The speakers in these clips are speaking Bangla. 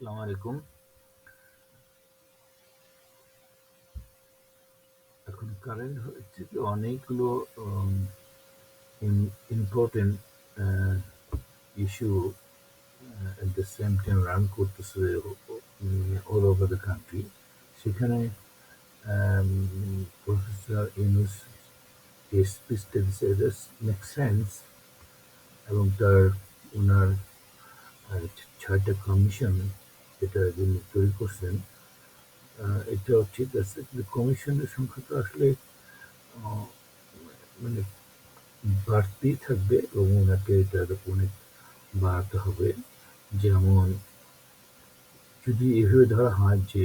আসসালামু আলাইকুম এখন কারেন্ট হচ্ছে কি? অনেকগুলো important issue at the same time run করতেছে অল ওভার দ্য কান্ট্রি সেখানে প্রফেসর ইউনুস যে স্পিচটা দিচ্ছে মেক সেন্স এবং তার ওনার ছয়টা কমিশন যেটা যিনি তৈরি করছেন এটাও ঠিক আছে, কিন্তু কমিশনের সংখ্যা তো আসলে মানে বাড়তেই থাকবে এবং ওনাকে এটা অনেক বাড়াতে হবে। যেমন যদি এভাবে ধরা হয় যে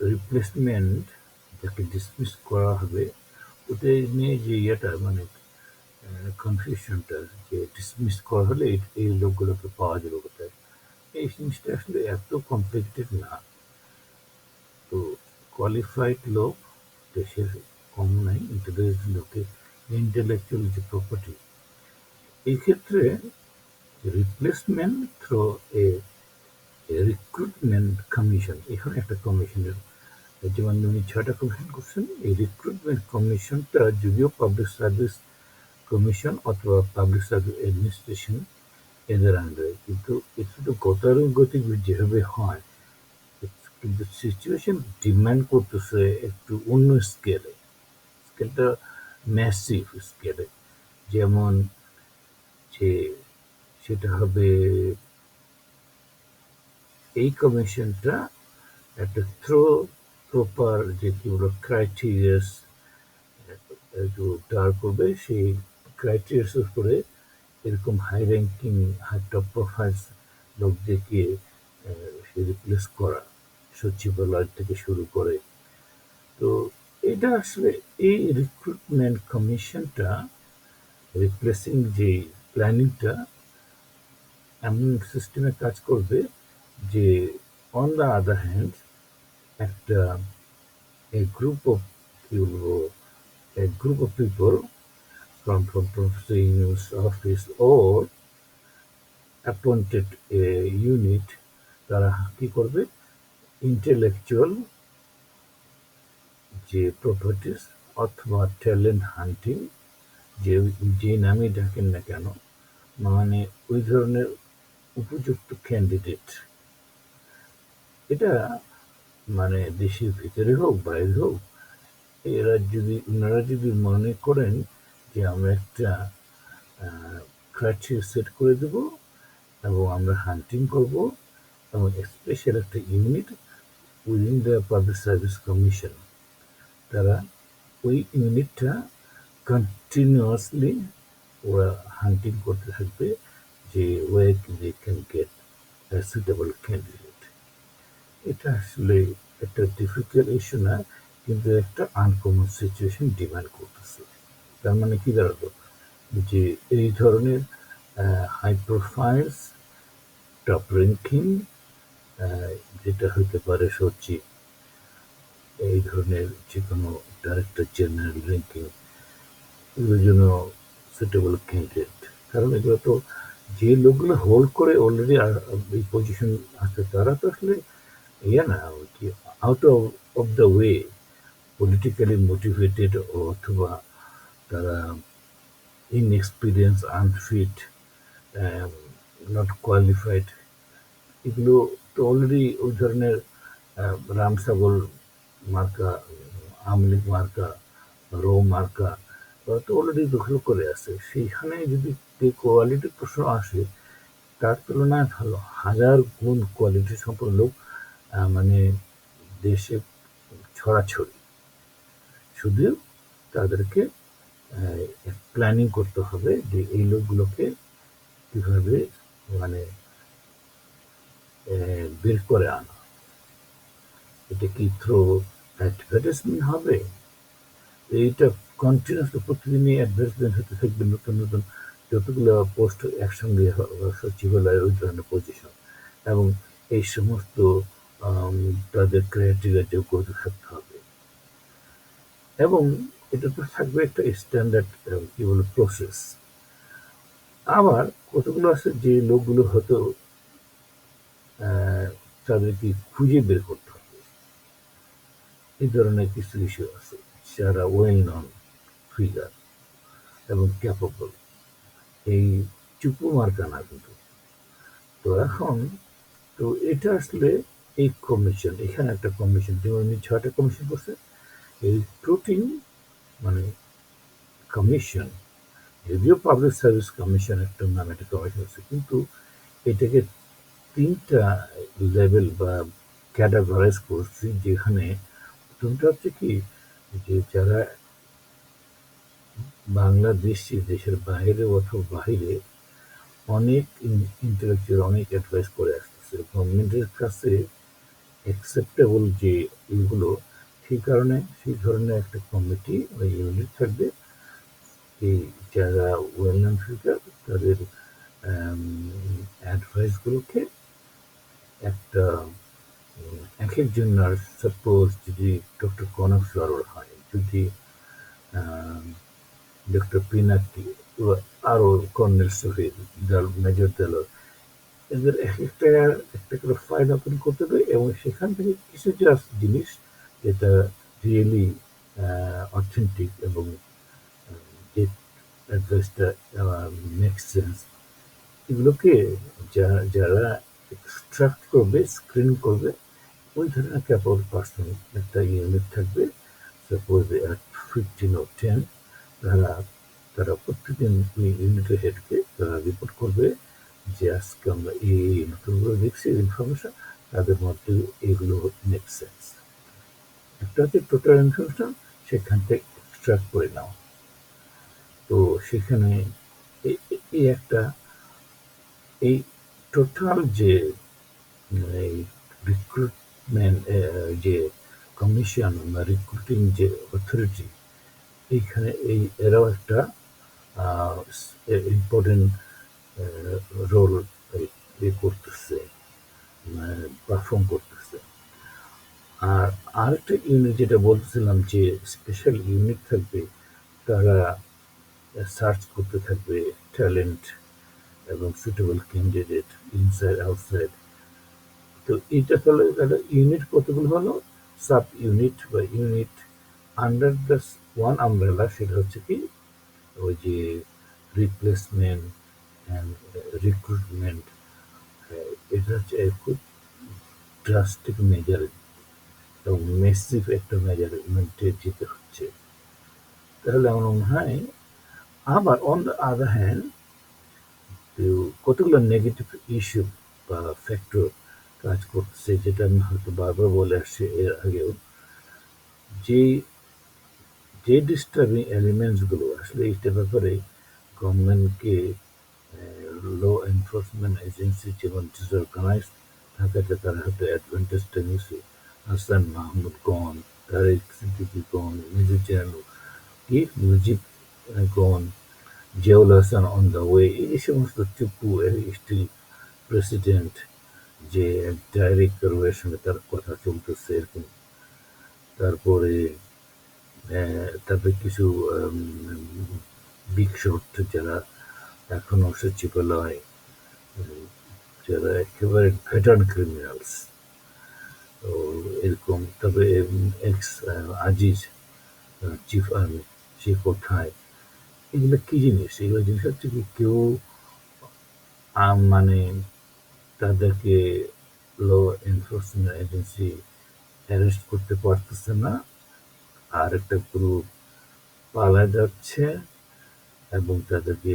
রিপ্লেসমেন্ট যাকে ডিসমিস করা হবে ওটা নিয়ে যে ইয়েটা মানে কনফিউশনটা যে ডিসমিস করা হলে এই লোকগুলোকে পাওয়া যাবে কোথায়? এই জিনিসটা আসলে এত কমপ্লিকেটেড না। তো কোয়ালিফাইড লোক দেশের কম নাই ইন্টেলিজেন্ট লোকে ইন্টেলেকচুয়াল যে প্রপার্টি এই ক্ষেত্রে replacement through a recruitment commission এখানে একটা কমিশনের যেমন উনি ছয়টা কমিশন করছেন, এই রিক্রুটমেন্ট কমিশনটা যদিও পাবলিক সার্ভিস কমিশন অথবা পাবলিক সার্ভিস অ্যাডমিনিস্ট্রেশন এদের আন্ডারে। কিন্তু এটা তো গতানুগতিক যেভাবে হয়, কিন্তু সিচুয়েশন ডিমান্ড করতেছে একটু অন্য স্কেলে স্কেলটা ম্যাসিভ স্কেলে যেমন যে সেটা হবে এই কমিশনটা একটা থ্রো প্রপার যে কি বলো ক্রাইটেরিয়াস একটু দাঁড় করবে সেই ক্রাইটেরিয়াস উপরে এরকম high ranking high top profiles লোকদেরকে রিপ্লেস করা, সচিবালয় থেকে শুরু করে। তো এটা আসলে এই রিক্রুটমেন্ট কমিশনটা রিপ্লেসিং যে প্ল্যানিংটা এমন সিস্টেমে কাজ করবে যে অন দ্য আদার হ্যান্ড একটা এ গ্রুপ অফ কি বলব a group of people from Inu's office or appointed a unit তারা কি করবে? ইন্টেলেকচুয়াল যে প্রপার্টিস অথবা ট্যালেন্ট হান্টিং যে যে নামে ডাকেন না কেন মানে ওই ধরনের উপযুক্ত ক্যান্ডিডেট এটা মানে দেশের ভিতরে হোক, বাইরে হোক, এরা যদি, ওনারা যদি মনে করেন যে আমরা একটা ক্রাইটেরিয়া সেট করে দেব এবং আমরা হান্টিং করব এবং স্পেশাল একটা unit within the public service commission তারা ওই ইউনিটটা কন্টিনিউয়াসলি ওরা হান্টিং করতে থাকবে যে way they can get suitable candidate এটা আসলে একটা ডিফিকাল্ট ইস্যু না, কিন্তু একটা আনকমন সিচুয়েশন ডিমান্ড করতেছে। তার মানে কি দাঁড়াল? যে এই ধরনের হাই প্রোফাইলস টপ র্যাঙ্কিং যেটা হতে পারে সচিব এই ধরনের যে কোনো ডাইরেক্টর জেনারেল র্যাঙ্কিং এগুলোর জন্য সুটেবল ক্যান্ডিডেট কারণ এগুলো তো যে লোকগুলো হোল্ড করে অলরেডি এই পজিশন আছে, তারা তো আসলে ইয়ে না, কি out of of the way politically motivated অথবা তারা ইনএক্সপিরিয়েন্স আনফিট নট কোয়ালিফাইড এগুলো তো অলরেডি ওই ধরনের রাম ছাগল মার্কা আমলিক মার্কা রো মার্কা তো অলরেডি দখল করে আছে। সেইখানে যদি কোয়ালিটির প্রশ্ন আসে, তার তুলনায় ভালো। হাজার গুণ কোয়ালিটি সম্পন্ন লোক মানে দেশে ছড়াছড়ি। শুধু তাদেরকে প্ল্যানিং করতে হবে যে এই লোকগুলোকে কীভাবে মানে বের করে আনা। এটা কি থ্রো অ্যাডভার্টাইজমেন্ট হবে? এইটা কন্টিনিউস প্রতিদিনই অ্যাডভার্টাইজমেন্ট হতে থাকবে, নতুন নতুন যতগুলো পোস্ট একসঙ্গে সচিবালয়ের ওই ধরনের পজিশন এবং এই সমস্ত তাদের ক্রাইটেরিয়া যোগ্য থাকতে হবে। এবং এটা তো থাকবে একটা স্ট্যান্ডার্ড কি বলে প্রসেস আবার কতগুলো আছে যে লোকগুলো হয়তো তাদেরকে খুঁজে বের করতে হবে। এই ধরনের কিছু ইস্যু আছে, যারা ওয়েল নন ফিগার এবং ক্যাপেবল এই চুপু মার্কা না কিন্তু। তো এখন, তো এটা আসলে এই কমিশন এখানে একটা কমিশন যেমন ছয়টা কমিশন করছে, এই প্রোটিন মানে কমিশন যদিও পাবলিক সার্ভিস কমিশন একটা নামে একটা কমিশন আছে কিন্তু এটাকে তিনটা লেভেল বা ক্যাটাগরাইজ করছি যেখানে প্রথমটা হচ্ছে কি যে যারা বাংলাদেশি, দেশের বাইরে অথবা বাইরে অনেক ইন্টেলেকচুয়াল অনেক অ্যাডভাইস করে আসতেছে। গভর্নমেন্টের কাছে অ্যাকসেপ্টেবল যে এগুলো সেই কারণে সেই ধরনের একটা কমিটি বা ইউনিট থাকবে। এই যারা ওয়েল নন ফিগার তাদের অ্যাডভাইসগুলোকে একটা এক একজন নার্স সাপোজ যদি ডক্টর কনক সরোর হয়, যদি ডক্টর পিনাকি আরও কর্নেল শহীদ মেজর দেলর, এদের এক একটা একটা করে ফাইল ওপেন করতে হবে এবং সেখান থেকে কিছু জাস্ট জিনিস যেটা রিয়েলি অথেন্টিক এবং আহ, যে মেক সেন্স এগুলোকে যা- যারা এক্সট্রাক্ট করবে স্ক্রিন করবে ওই ধরনের ক্যাপল পার্সন একটা ইউনিট থাকবে। সাপোজ ফিফটিন ও টেন তারা তারা প্রত্যেকদিন ওই ইউনিটের হেডকে তারা রিপোর্ট করবে যে আজকে আমরা এই নতুনগুলো দেখছি ইনফরমেশন তাদের মধ্যে এগুলো মেক সেন্স একটা হচ্ছে টোটাল ইনফরমেশন সেখান থেকে এক্সট্রাক্ট করে নাও। তো সেখানে এই একটা, এই টোটাল যে এই রিক্রুটমেন্ট যে কমিশন বা রিক্রুটিং যে অথরিটি এইখানে এই, এরাও একটা ইম্পর্টেন্ট রোল করতেছে পারফর্ম করতেছে। আর আরেকটা ইউনিট যেটা বলছিলাম যে স্পেশাল ইউনিট থাকবে, তারা সার্চ করতে থাকবে ট্যালেন্ট এবং সুটেবল ক্যান্ডিডেট ইনসাইড আউটসাইড তো এটা তাহলে একটা ইউনিট কতগুলো হলো? সাব ইউনিট বা unit under the one umbrella সেটা হচ্ছে কি? ওই যে রিপ্লেসমেন্ট অ্যান্ড রিক্রুটমেন্ট এটা হচ্ছে খুব ড্রাস্টিক মেজার এবং মেসিভ একটা মেজারমেন্টে যেতে হচ্ছে। তাহলে আমার মনে হয়, আবার অন দ্য আদার হ্যান্ড কতগুলো নেগেটিভ ইস্যু বা ফ্যাক্টর কাজ করতেছে যেটা আমি হয়তো বারবার বলে আসছি এর আগেও, যে যে ডিস্টার্বিং এলিমেন্টসগুলো আসলে এইটা ব্যাপারে গভর্নমেন্টকে ল এনফোর্সমেন্ট এজেন্সি যেমন ডিসঅর্গানাইজ থাকাতে তারা হয়তো অ্যাডভান্টেজটা নিয়েছে। হাসান মাহমুদ গন তারেক সিদ্দিকি গন মিজু চেয়ানু কি Mujib gone Ziaul Hasan on the way এই সমস্ত চুপু স্টিল প্রেসিডেন্ট যে ডাইরেক্ট রোয়ের সঙ্গে তার কথা চলতেছে এরকম তারপরে তারপরে কিছু বিগ শট যারা এখনও সচিবালয় যারা একেবারে ভেটার্ন ক্রিমিনালস তো এরকম। তবে এক্স আজিজ চিফ আর্মি সে কোথায়? এগুলো কি জিনিস? এগুলো জিনিস হচ্ছে কি, কেউ মানে তাদেরকে ল এনফোর্সমেন্ট এজেন্সি অ্যারেস্ট করতে পারতেছে না। আর একটা গ্রুপ পালা যাচ্ছে এবং তাদেরকে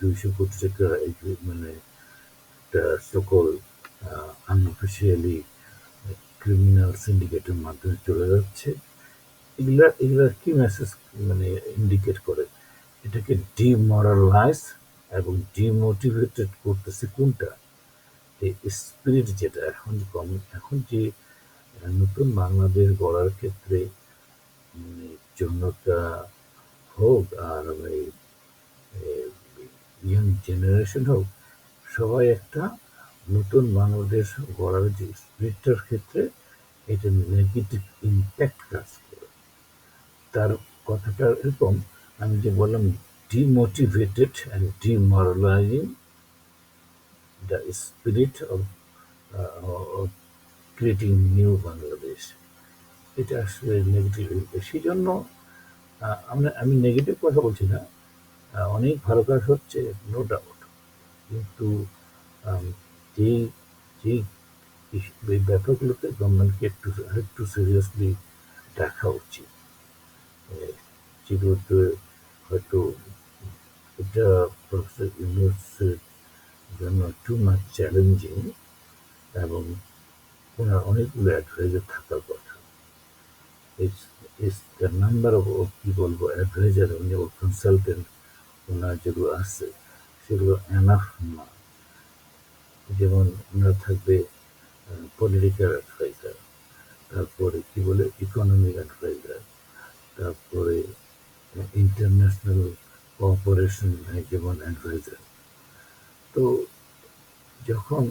দুইশো কোটি টাকা মানে একটা সকল আনঅফিসিয়ালি ক্রিমিনাল সিন্ডিকেটের মাধ্যমে চলে যাচ্ছে। এগুলা এগুলা কি মেসেজ মানে ইন্ডিকেট করে? এটাকে ডিমরালাইজ এবং ডিমোটিভেটেড করতেছে কোনটা? স্পিরিট যেটা এখন কম, এখন যে নতুন বাংলাদেশ গড়ার ক্ষেত্রে মানে জনতা হোক আর ইয়াং জেনারেশন হোক, সবাই একটা নতুন বাংলাদেশ গড়ার যে স্পিরিটটার ক্ষেত্রে এটা নেগেটিভ ইম্প্যাক্ট কাজ করে। তার কথাটা এরকম, আমি যে বললাম demotivated and demoralizing the spirit of creating new Bangladesh এটা আসলে নেগেটিভ সেই জন্য আমরা, আমি নেগেটিভ কথা বলছি না। অনেক ভালো কাজ হচ্ছে নো ডাউট কিন্তু যে যে এই ব্যাপারগুলোতে গভর্নমেন্টকে একটু একটু সিরিয়াসলি দেখা উচিত। যেগুলোতে হয়তো এটা প্রফেসর ইউনুসের জন্য টু মাচ চ্যালেঞ্জিং এবং ওনার অনেকগুলো অ্যাডভাইজার থাকার কথা। It's it's the number of কি বলব অ্যাডভাইজার উনি কনসালটেন্ট ওনার যেগুলো আছে, সেগুলো এনাফ না। যেমন থাকবে পলিটিক্যাল অ্যাডভাইজার তারপরে কি বলে ইকোনমিক অ্যাডভাইজার তারপরে ইন্টারন্যাশনাল কোঅপারেশন যেমন অ্যাডভাইজার তো যখন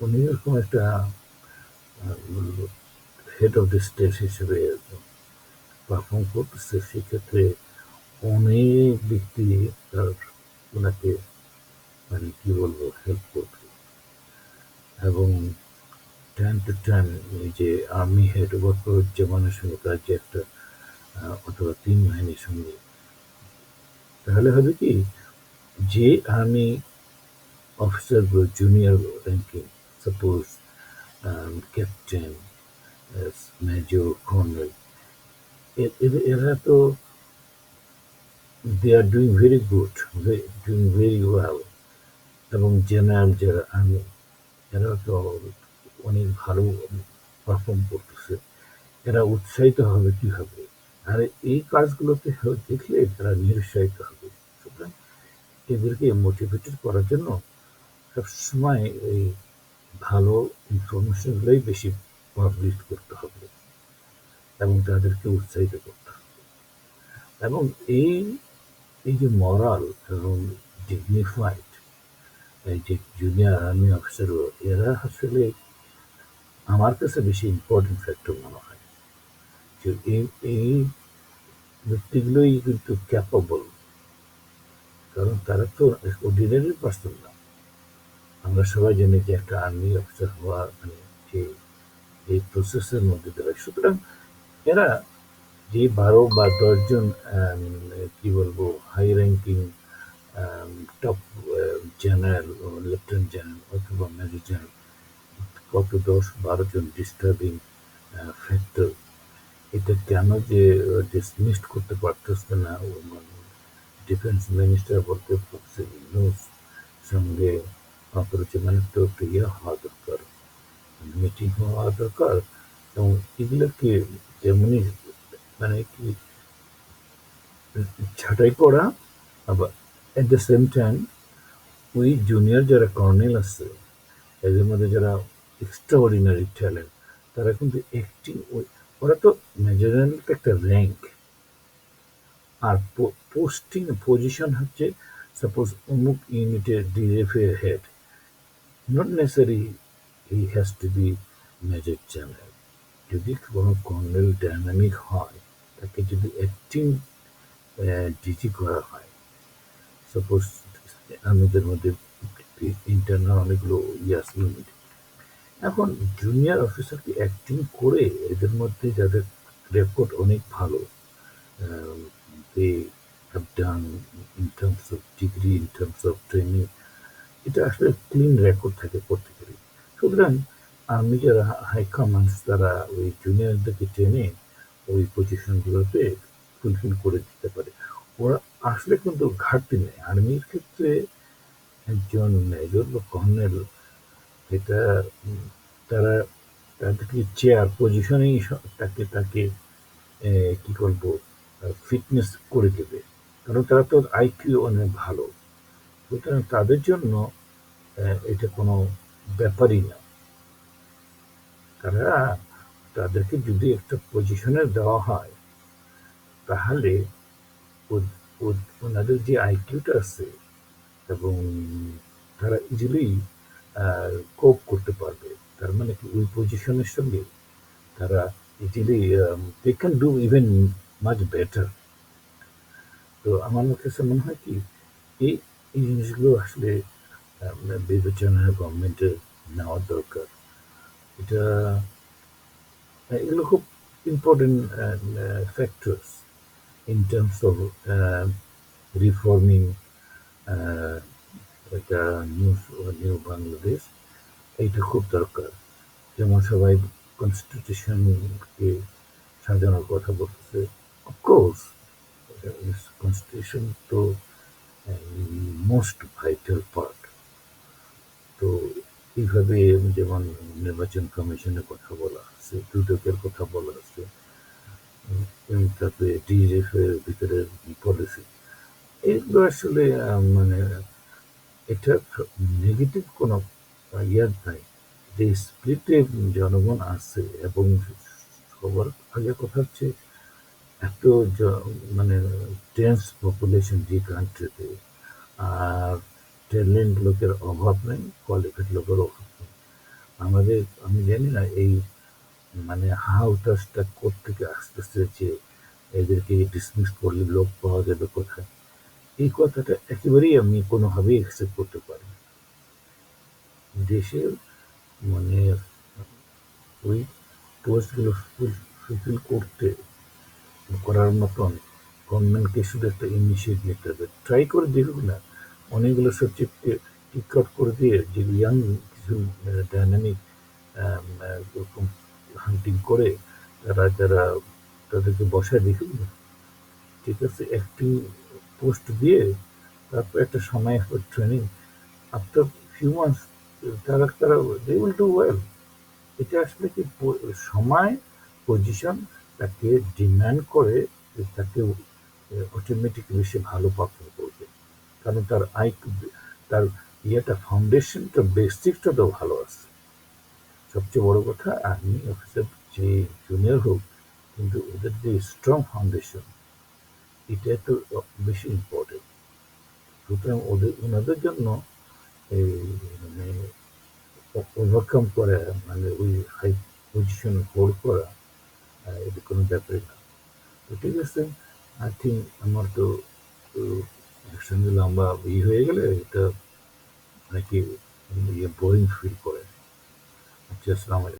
উনি এরকম একটা হেড অফ দ্য স্টেট হিসেবে পারফর্ম করতেছে, সেক্ষেত্রে অনেক ব্যক্তি তার ওনাকে মানে কী বলব হেল্প করবে এবং টাইম টু টাইম এই যে আর্মি হেড জামানের সঙ্গে তার যে একটা অথবা তিন বাহিনীর সঙ্গে। তাহলে হবে কি, যে army অফিসারগুলো junior ranking suppose captain major colonel এরা তো they are doing very good doing very well এবং জেনারেল যারা আর্মি এরা তো অনেক ভালো পারফর্ম করতেছে। এরা উৎসাহিত হবে কীভাবে? আর এই কাজগুলোতে দেখলে তারা নিরুৎসাহিত হবে। সুতরাং এদেরকে মোটিভেটেড করার জন্য সবসময় এই ভালো ইনফরমেশনগুলোই বেশি পাবলিশ করতে হবে এবং তাদেরকে উৎসাহিত করতে হবে। এবং এই এই যে মরাল এবং ডিগনিফাইড এই যে জুনিয়র আর্মি অফিসার এরা আসলে আমার কাছে বেশি ইম্পর্টেন্ট ফ্যাক্টর মনে হয়। যে এই এই ব্যক্তিগুলোই কিন্তু ক্যাপাবল কারণ তারা তো অর্ডিনারি পার্সন না। আমরা সবাই জানি যে একটা আর্মি অফিসার হওয়া মানে যে এই প্রসেসের মধ্যে দেয় সুতরাং এরা যে বারো বা দশজন আম, কি বলব high ranking top general lieutenant general অথবা মেজর জেনারেল কত দশ বারো জন ডিস্টার্বিং ফ্যাক্টর এটা কেন যে ডিসমিসড করতে পারতেছে না ডিফেন্স মিনিস্টার বলতে ইউনুস সঙ্গে অপরিচয় মানে তো একটা ইয়ে হওয়া দরকার মিটিং হওয়া দরকার এবং এগুলোকে যেমনি মানে কি ছাঁটাই করা আবার অ্যাট দ্য সেম টাইম ওই জুনিয়র যারা কর্নেল আছে, এদের মধ্যে যারা এক্সট্রা অর্ডিনারি ট্যালেন্ট তারা কিন্তু অ্যাক্টিং ওরা তো মেজরাল একটা র্যাঙ্ক আর পোস্টিং পজিশন হচ্ছে সাপোজ অমুক ইউনিটের ডিএফ এর head not necessary he has to be major general যদি কোনো কর্নেল ডাইনামিক হয়, তাকে যদি অ্যাক্টিং ডিজি করা হয় সাপোজ আমাদের মধ্যে ইন্টারনাল অনেকগুলো ইয়াস ইউনিট এখন জুনিয়র অফিসারকে অ্যাক্টিং করে এদের মধ্যে যাদের রেকর্ড অনেক ভালো they have done in terms of degree in terms of training এটা আসলে ক্লিন রেকর্ড থাকে প্রত্যেকেরই। সুতরাং আমি যারা হাই কমান্ডস তারা ওই জুনিয়রদেরকে টেনে ওই পজিশনগুলোতে ফুলফিল করে দিতে পারে। ওরা আসলে কিন্তু ঘাটতি নেই। আর্মির ক্ষেত্রে একজন মেজর বা কর্নেল, এটা তারা তাদেরকে চেয়ার পজিশনেই তাকে তাকে কি করব ফিটনেস করে দেবে। কারণ তারা তো আইকিউ অনেক ভালো। সুতরাং তাদের জন্য এটা কোনো ব্যাপারই না। তারা, তাদেরকে যদি একটা পজিশনে দেওয়া হয়, তাহলে ওনাদের যে আইকিউটা আছে এবং তারা ইজিলি কোপ করতে পারবে। তার মানে কি? ওই পজিশনের সঙ্গে তারা easily they can do even much better তো আমার কাছে মনে হয় কি এই এই জিনিসগুলো আসলে আহ, বিবেচনায় গভর্নমেন্টের নেওয়া দরকার। এটা এগুলো খুব important factors in terms of reforming এটা নিউ নিউ বাংলাদেশ এইটা খুব দরকার। যেমন সবাই কনস্টিটিউশনকে সাজানোর কথা বলতেছে। অফকোর্স কনস্টিটিউশন তো মোস্ট ভাইটাল পার্ট তো এইভাবে যেমন নির্বাচন কমিশনের কথা বলা আছে, দুদকের কথা বলা আছে তারপরে ডিএফ এর ভিতরে পলিসি এগুলো আসলে মানে এটা নেগেটিভ কোনো ইয়ার নাই। যে স্প্লিটে জনগণ আছে এবং সবার আগে কথা হচ্ছে, এত মানে ডেন্স পপুলেশন যে কান্ট্রিতে আর ট্যালেন্ট লোকের অভাব নেই কোয়ালিফাইড লোকের অভাব নেই। আমাদের, আমি জানি না এই মানে হাউটাসটা কোথেকে আসতেছে যে এদেরকে ডিসমিস করলে লোক পাওয়া যাবে কোথায়? এই কথাটা একেবারেই আমি কোনোভাবেই অ্যাকসেপ্ট করতে পারি দেশের মানে ওই পোস্টগুলো ফুলফিল করতে করার মতন গভর্নমেন্টকে শুধু একটা ইনিশিয়েটিভ নিতে হবে। ট্রাই করে দেখুক না, অনেকগুলো সাবজেক্টকে টিক আউট করে দিয়ে, যে ইয়াং কিছু ডাইনামিক হান্টিং করে, তারা যারা তাদেরকে বসায় দেখুক না ঠিক আছে? অ্যাক্টিং পোস্ট দিয়ে তারপর একটা সময় ট্রেনিং আফটার ফিউ মান্থস তারা তারা দে উইল ডু ওয়েল এটা আসলে কি সময় পজিশন তাকে ডিমান্ড করে তাকে অটোমেটিকলি সে ভালো পারফর্ম করবে। কারণ তার আই, তার ইয়েটা ফাউন্ডেশনটা বেসিকটা তো ভালো আছে। সবচেয়ে বড় কথা আর্মি অফিসার যে জুনিয়র হোক, কিন্তু ওদের যে স্ট্রং ফাউন্ডেশন এটা তো বেশি ইম্পর্টেন্ট সুতরাং ওদের, ওনাদের জন্য এই মানে ওভারকাম করা মানে ওই হাই পজিশন হোল্ড করা এটা কোনো ব্যাপারই না। তো ঠিক আছে আই থিঙ্ক আমার তো একসঙ্গে লম্বা ই হয়ে গেলে এটা নাকি ইয়ে বোরিং ফিল করে చేస్తున్నాము